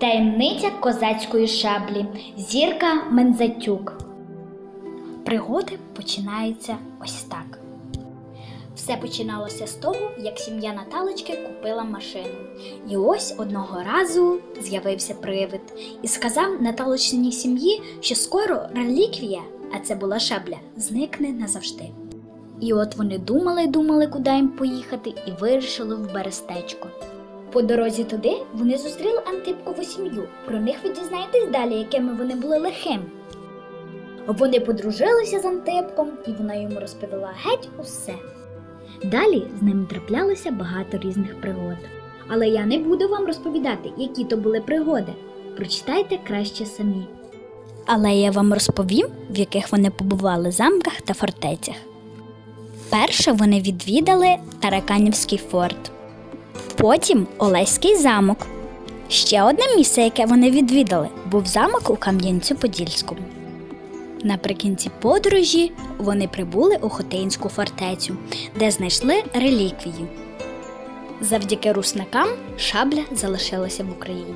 Таємниця козацької шаблі. Зірка Мензатюк. Пригоди починаються ось так. Все починалося з того, як сім'я Наталочки купила машину. І ось одного разу з'явився привид і сказав Наталочній сім'ї, що скоро реліквія, а це була шабля, зникне назавжди. І от вони думали, думали, куди їм поїхати, і вирішили в Берестечко. По дорозі туди вони зустріли Антипкову сім'ю. Про них ви дізнаєтесь далі, якими вони були лихими. Вони подружилися з Антипком, і вона йому розповіла геть усе. Далі з ними траплялося багато різних пригод. Але я не буду вам розповідати, які то були пригоди. Прочитайте краще самі. Але я вам розповім, в яких вони побували замках та фортецях. Перше вони відвідали Тараканівський форт, потім Олеський замок. Ще одне місце, яке вони відвідали, був замок у Кам'янцю-Подільському. Наприкінці подорожі вони прибули у Хотинську фортецю, де знайшли реліквію. Завдяки русникам шабля залишилася в Україні.